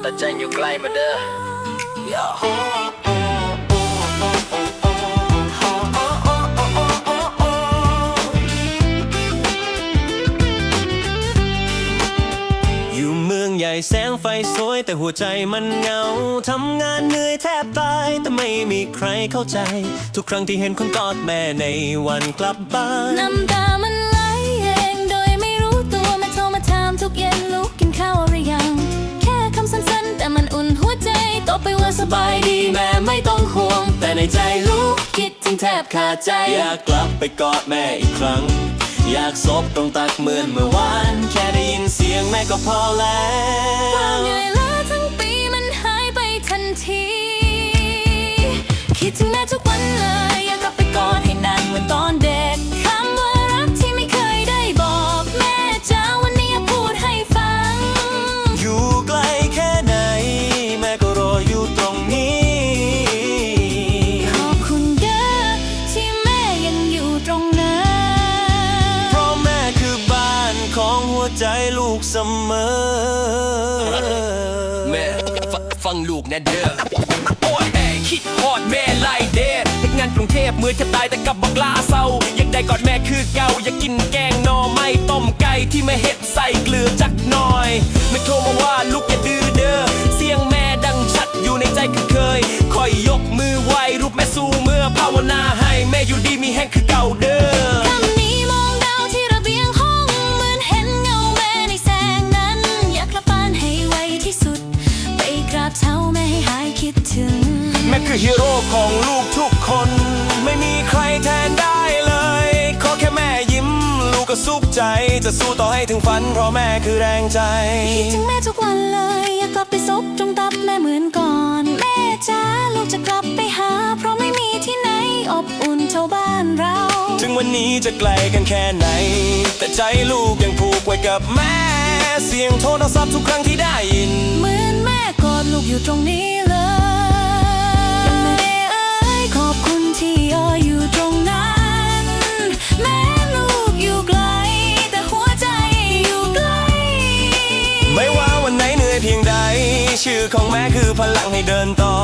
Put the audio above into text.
แต่ใจอยู่ไกลมาเด้ออยู่เมืองใหญ่แสงไฟสวยแต่หัวใจมันเหงา ทำงานเหนื่อยแทบตาย แต่ไม่มีใครเข้าใจ ทุกครั้งที่เห็นคนกอดแม่ในวันกลับบ้านน้ำตามัน ตบไปว่าสบายดีแม่ไม่ต้องห่วง แต่ในใจลูกคิดถึงแทบขาดใจ อยากกลับไปกอดแม่อีกครั้ง อยากซบตรงตักเหมือนเมื่อวาน แค่ได้ยินเสียงแม่ก็พอแล้ว ใจลูกเสมอ แม่ฟฟังลูกนะเด้อโอ้ยแม่คิดฮอดแม่ไล่เดทเฮ็ดงานกรุงเทพมือแทบตายแต่กลับบอกลาเศร้า อยากได้กอดแม่คือเก่าอยากกินแกงหนอไม่ต้มไก่ที่แม่เฮ็ดใส่เกลือจักหน่อย ไม่โทรมาว่าลูกอย่าดื้อเด้อเสียงแม่ดังชัดอยู่ในใจคือเคยคอยยกมือไหวรูปแม่สู้เมื่อภาวนา คือฮีโร่ของลูกทุกคน ไม่มีใครแทนได้เลย ขอแค่แม่ยิ้ม ลูกก็สุขใจ จะสู้ต่อให้ถึงฝัน เพราะแม่คือแรงใจ คิดถึงแม่ทุกวันเลย อยากกลับไปซบตรงตับแม่เหมือนก่อน แม่จ้าลูกจะกลับไปหา เพราะไม่มีที่ไหนอบอุ่นเท่าบ้านเรา ถึงวันนี้จะไกลกันแค่ไหน แต่ใจลูกยังผูกไว้กับแม่ เสียงโทรศัพท์ทุกครั้งที่ได้ยิน เหมือนแม่กอดลูกอยู่ตรงนี้ ชื่อของแม่คือพลังให้เดินต่อ